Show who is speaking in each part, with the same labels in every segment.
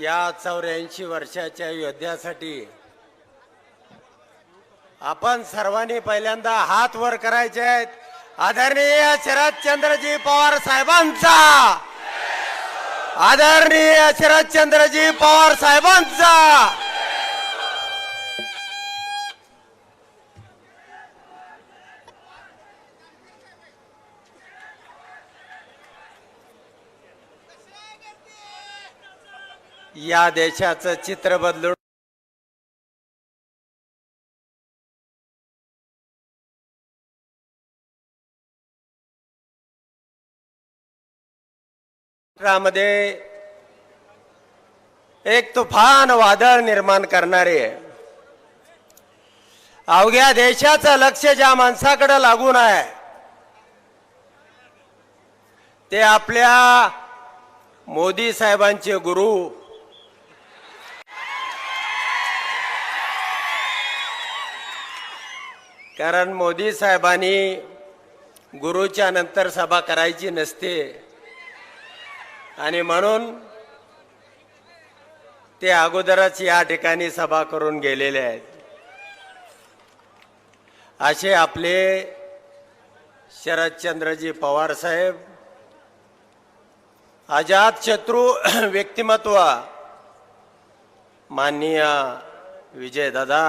Speaker 1: या चौऱ्याऐंशी वर्षाच्या योद्ध्यासाठी आपण सर्वांनी पहिल्यांदा हात वर करायचे आहेत. आदरणीय शरदचंद्रजी पवार साहेबांचा. आदरणीय शरदचंद्रजी पवार साहेबांचा. या देशाचं चित्र बदलून मध्ये एक तुफान वादळ निर्माण करणारे. अवघ्या देशाचं लक्ष ज्या माणसाकडे लागून आहे ते आपल्या मोदी साहेबांचे गुरु कारण मोदी साहेबांनी गुरुच्या नंतर सभा करायची नसते. आणि म्हणून ते अगोदरच या ठिकाणी सभा करून गेलेले आहेत. असे आपले शरदचंद्रजी पवार साहेब अजात शत्रू व्यक्तिमत्व माननीय विजयदादा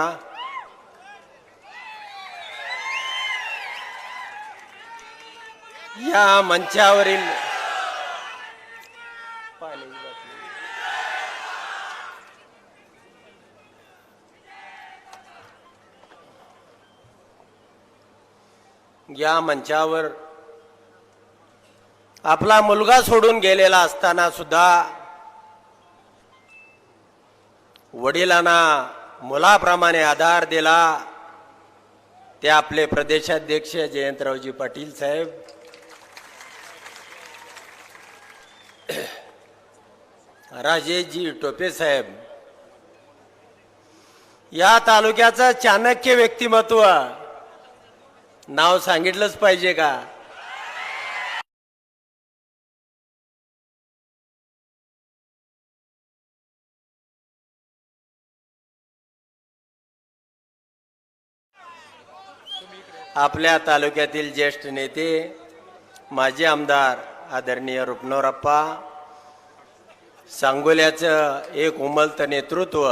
Speaker 1: या मंचावरील या मंचावर आपला मुलगा सोडून गेलेला असताना सुद्धा वडिलांना मुलाप्रमाणे आधार दिला ते आपले प्रदेशाध्यक्ष जयंतरावजी पाटील साहेब. राजेजी टोपे साहेब. या तालुक्याचं चाणक्य व्यक्तिमत्व नाव सांगितलंच पाहिजे का? आपल्या तालुक्यातील ज्येष्ठ नेते माजी आमदार आदरणीय रुपनोरप्पा सांगोल्याचं एक उमलत नेतृत्व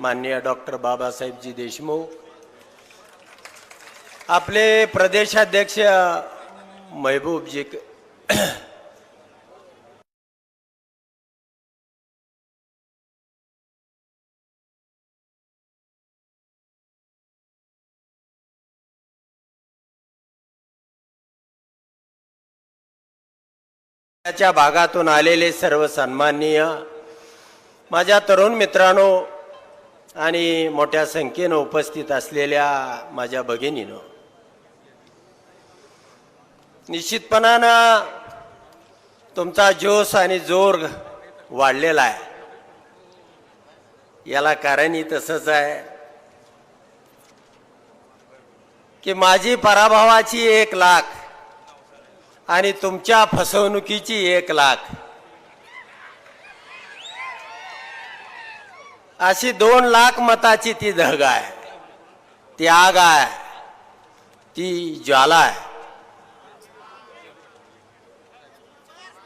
Speaker 1: माननीय डॉक्टर बाबासाहेबजी देशमुख. आपले प्रदेशाध्यक्ष महबूबजी च्या भागातून आलेले सर्व सन्माननीय माझ्या तरुण मित्रांनो आणि मोठ्या संख्येनं उपस्थित असलेल्या माझ्या भगिनीनं निश्चितपणानं तुमचा जोश आणि जोर वाढलेला आहे. याला कारणही तसंच आहे की माझी पराभवाची एक लाख आणि तुमच्या फसवणुकीची एक लाख. अशी दोन लाख मताची ती धग आहे. ती आग आहे. ती ज्वाला आहे.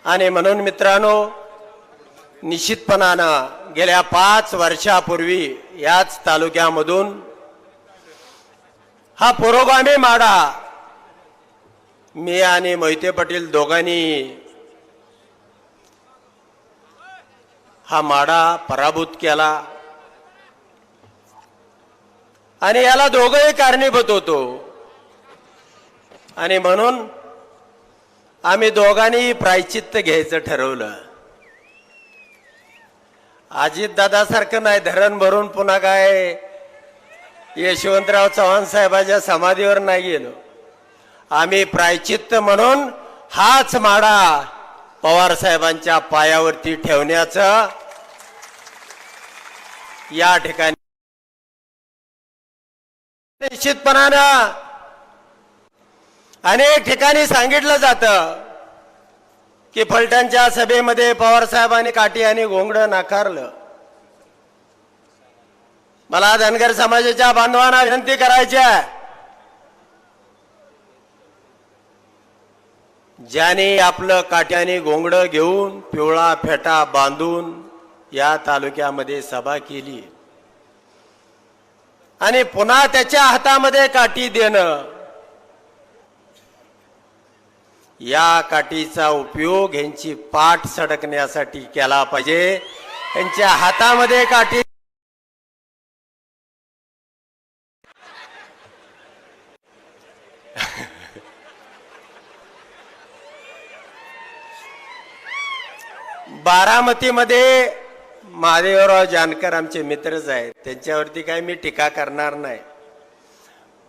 Speaker 1: आणि म्हणून मित्रांनो निश्चितपणानं गेल्या पाच वर्षापूर्वी याच तालुक्यामधून हा पुरोगामी माडा मी आणि मोहिते पाटील दोघांनी हा माडा पराभूत केला. आणि याला दोघंही कारणीभूत होतो. आणि म्हणून आम्ही दोघांनी प्रायचित्त घ्यायचं ठरवलं. अजित दादासारखं नाही धरण भरून पुन्हा काय यशवंतराव चव्हाण साहेबाच्या समाधीवर नाही गेलो. आम्ही प्रायचित्त म्हणून हाच माडा पवार साहेबांच्या पायावरती ठेवण्याचं या ठिकाणी निश्चितपणानं अनेक ठिकाणी सांगितलं जातं की फलटणच्या सभेमध्ये पवार साहेबांनी काठी आणि घोंगडं नाकारलं. मला धनगर समाजाच्या बांधवांना विनंती करायची आहे. ज्याने आपलं काट्याने घोंगडं घेऊन पिवळा फेटा बांधून या तालुक्यामध्ये सभा केली. आणि पुन्हा त्याच्या हातामध्ये काठी देणं. या काठीचा उपयोग यांची पाठ सडकण्यासाठी केला पाहिजे. यांच्या हातामध्ये काठी बारामतीमध्ये महादेवराव जानकर आमचे मित्रच आहेत. त्यांच्यावरती काय मी टीका करणार नाही.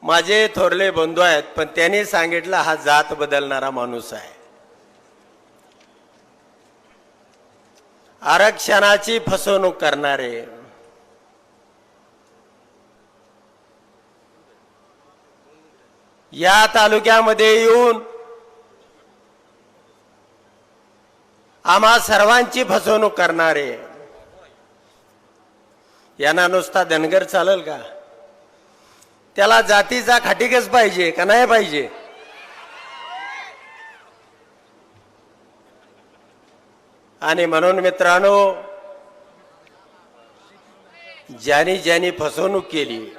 Speaker 1: माझे थोरले बंधू आहेत पण त्यांनी सांगितलं हा जात बदलणारा माणूस आहे. आरक्षणाची फसवणूक करणारे या तालुक्यामध्ये येऊन आम्हा सर्वांची फसवणूक करणारे. यांना नुसता धनगर चालेल का? त्याला जातीचा खाटिकच पाहिजे का नाही पाहिजे? आणि म्हणून मित्रांनो ज्यानी ज्यांनी फसवणूक केली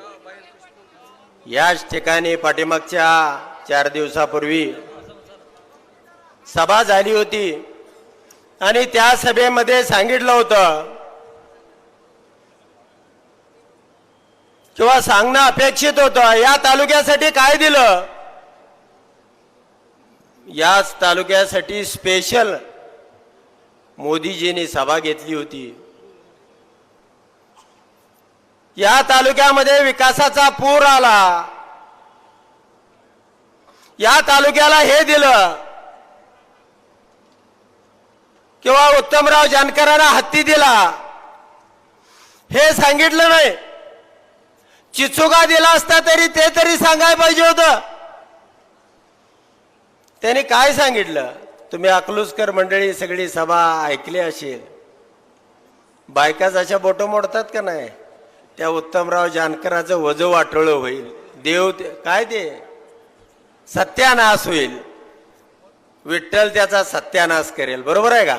Speaker 1: याच ठिकाणी पाठीमागच्या चार दिवसापूर्वी सभा झाली होती. आणि त्या सभेमध्ये सांगितलं होतं. किंवा सांगणं अपेक्षित होतं. या तालुक्यासाठी काय दिलं? याच तालुक्यासाठी स्पेशल मोदीजींनी सभा घेतली होती. या तालुक्यामध्ये विकासाचा पूर आला. या तालुक्याला हे दिलं. किंवा उत्तमराव जानकरांना हत्ती दिला. हे सांगितलं नाही. चिचुका दिला असता तरी ते तरी सांगायला पाहिजे होतं. त्यांनी काय सांगितलं? तुम्ही अकलूसकर मंडळी सगळी सभा ऐकली असेल. बायकाच अशा बोटं मोडतात का नाही? त्या उत्तमराव जानकराचं वजं वाटोळं होईल. देव ते- काय ते? सत्यानाश होईल. विठ्ठल त्याचा सत्यानाश करेल. बरोबर आहे का?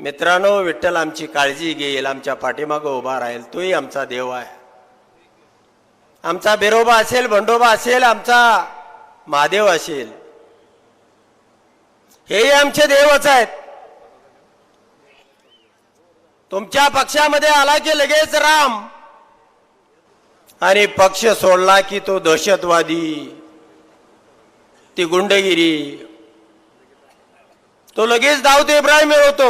Speaker 1: मित्रांनो विठ्ठल आमची काळजी घेईल आमच्या पाठीमागं उभा राहील. तोही आमचा देव आहे. आमचा बेरोबा असेल भंडोबा असेल आमचा महादेव असेल. हेही आमचे देवच आहेत. तुमच्या पक्षामध्ये आला की लगेच राम. आणि पक्ष सोडला की तो दहशतवादी. ती गुंडगिरी. तो लगेच दाऊद इब्राहिम मिळवतो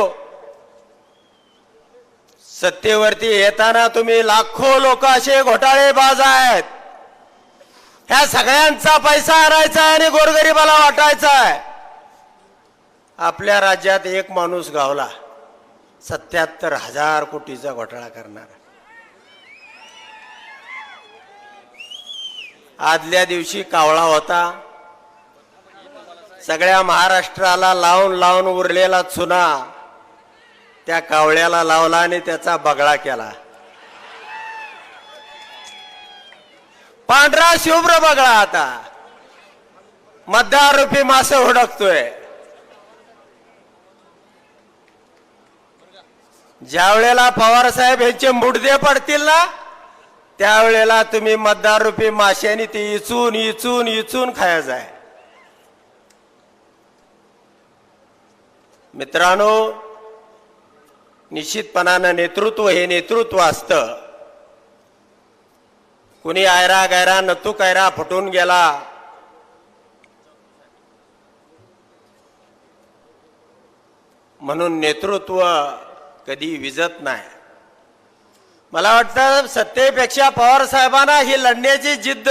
Speaker 1: सत्तेवरती येताना तुम्ही लाखो लोक असे घोटाळेबाज आहेत. ह्या सगळ्यांचा पैसा आणायचा आहे आणि गोरगरिबाला वाटायचा आहे. आपल्या राज्यात एक माणूस गावला. सत्याहत्तर हजार कोटीचा घोटाळा करणार. आदल्या दिवशी कावळा होता. सगळ्या महाराष्ट्राला लावून लावून उरलेला चुना त्या कावळ्याला लावला आणि त्याचा बगळा केला. पांढरा शुभ्र बगळा आता. मतदार रुपी मासे हुडकतोय. ज्या वेळेला पवार साहेब यांचे मुडदे पडतील ना त्यावेळेला तुम्ही मतदार रुपी माश्याने ते इचून इचून इचून खायचं आहे मित्रांनो निश्चितपणानं नेतृत्व हे नेतृत्व असतं. कुणी आयरा गायरा नतू कायरा फुटून गेला. म्हणून नेतृत्व कधी विजत नाही. मला वाटतं सत्तेपेक्षा पवार साहेबांना ही लढण्याची जिद्द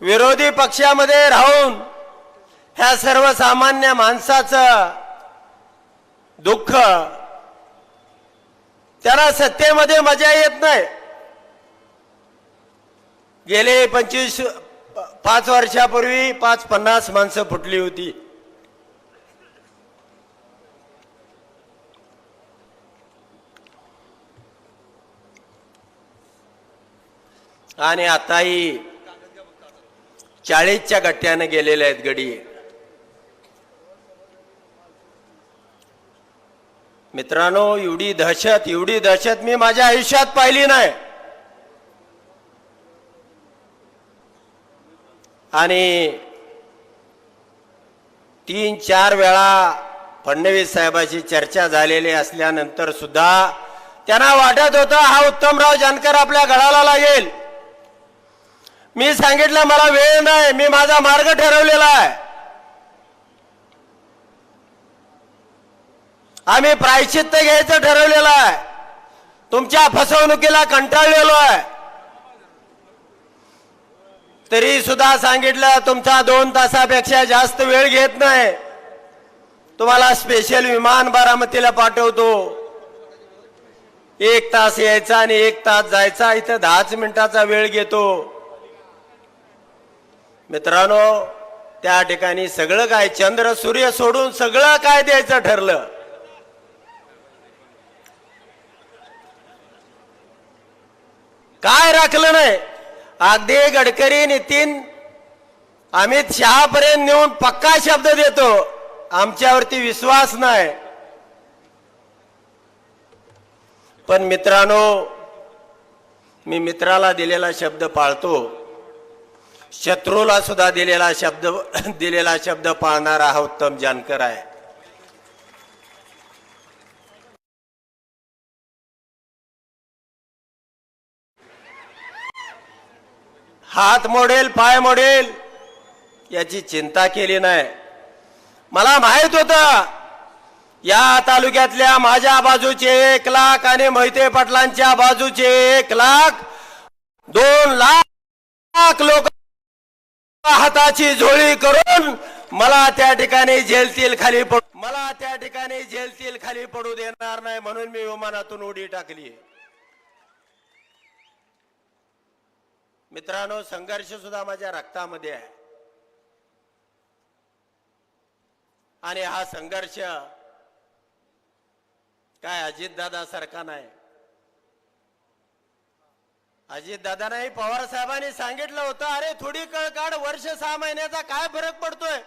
Speaker 1: विरोधी पक्षामध्ये राहून ह्या सर्वसामान्य माणसाचं दुःख त्याला सत्तेमध्ये मजा येत नाही. गेले पंचवीस पाच वर्षापूर्वी पाच पन्नास माणसं फुटली होती. आणि आताही चाळीसच्या गट्ट्यानं गेलेले आहेत गडी. मित्रांनो एवढी दहशत एवढी दहशत मी माझ्या आयुष्यात पाहिली नाही. आणि तीन चार वेळा फडणवीस साहेबाची चर्चा झालेली असल्यानंतर सुद्धा त्यांना वाटत होतं हा उत्तमराव जानकर आपल्या गळाला लागेल. मी सांगितलं मला वेळ नाही मी माझा मार्ग ठरवलेला आहे. आम्ही प्रायश्चित्त घ्यायचं ठरवलेलं आहे. तुमच्या फसवणुकीला कंटाळलेलो आहे. तरी सुद्धा सांगितलं तुमचा दोन तासापेक्षा जास्त वेळ घेत नाही. तुम्हाला स्पेशल विमान बारामतीला पाठवतो. एक तास यायचा आणि एक तास जायचा इथं दहाच मिनिटाचा वेळ घेतो. मित्रांनो त्या ठिकाणी सगळं काय चंद्र सूर्य सोडून सगळं काय द्यायचं ठरलं? काय राखलं नाही? अगदी गडकरी नितीन अमित शहापर्यंत नेऊन पक्का शब्द देतो. आमच्यावरती विश्वास नाही. पण मित्रांनो मी मित्राला दिलेला शब्द पाळतो. शत्रूला सुद्धा दिलेला शब्द दिलेला शब्द पाळणारा हा उत्तम जानकर आहे. हात मोडेल पाय मोडेल याची चिंता केली नाही. मला माहीत होत या तालुक्यातल्या माझ्या बाजूचे एक लाख आणि मोहिते पाटलांच्या बाजूचे एक लाख दोन लाख लोक हाताची झोळी करून मला त्या ठिकाणी जेलतील खाली पडू मला त्या ठिकाणी जेलतील खाली पडू देणार नाही म्हणून मी विमानातून उडी टाकली. मित्रांनो संघर्ष सुद्धा माझ्या रक्तामध्ये आहे. आणि हा संघर्ष काय अजितदादा सारखा नाही. अजितदादा नाही पवार साहेबांनी सांगितलं होतं अरे थोडी कळकाड वर्ष सहा महिन्याचा काय फरक पडतोय?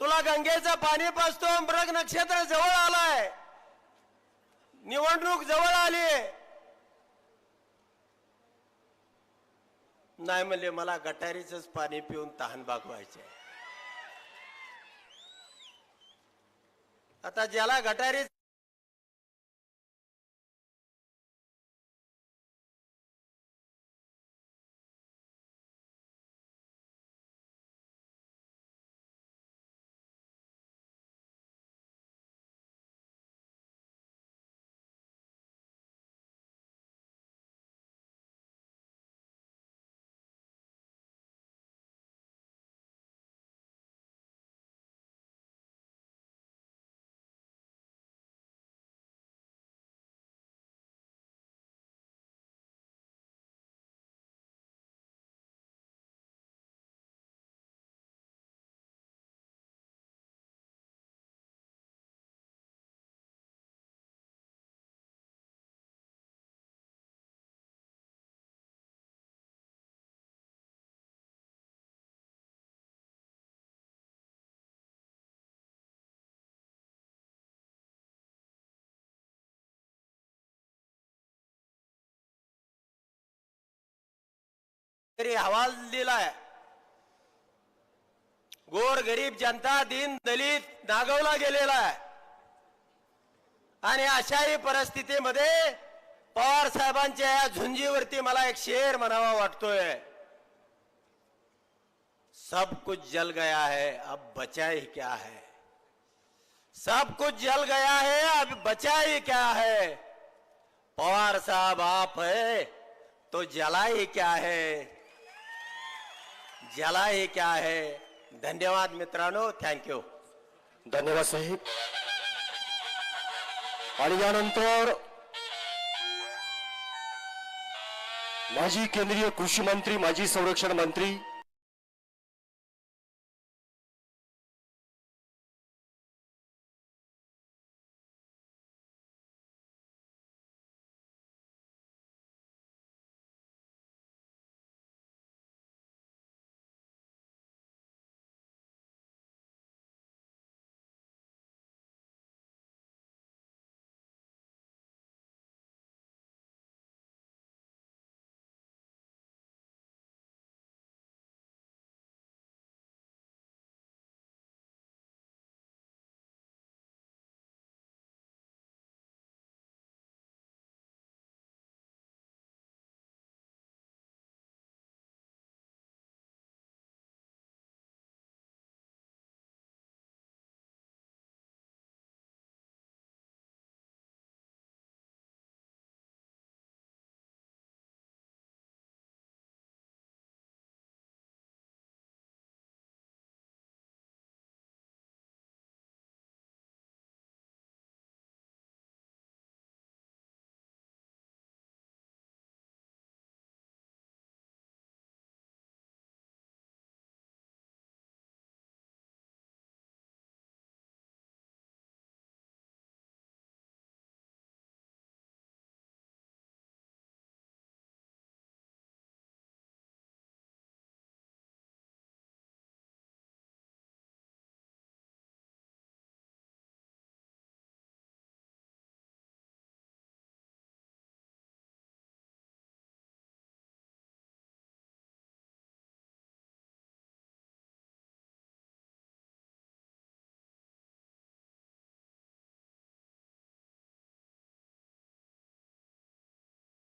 Speaker 1: तुला गंगेचं पाणी पाचतो मृग नक्षत्र जवळ आलाय. निवडणूक जवळ आली नाही म्हणले मला गटारीच पाणी पिऊन तहान भागवायचे आता ज्याला गटारीच तरी हवाल दिलाय. गोर गरीब जनता दिन दलित नागवला गेलेला आहे. आणि अशाही परिस्थितीमध्ये पवार साहेबांच्या या झुंजीवरती मला एक शेर म्हणावा वाटतोय. सब कुछ जल गया है अब बचा ही क्या है? सब कुछ जल गया है अब बचा ही क्या है? पवार साहब आप है तो जला ही क्या है? ज्याला हे क्या आहे धन्यवाद मित्रांनो थँक्यू
Speaker 2: धन्यवाद साहेब. आणि यानंतर माजी केंद्रीय कृषी मंत्री माजी संरक्षण मंत्री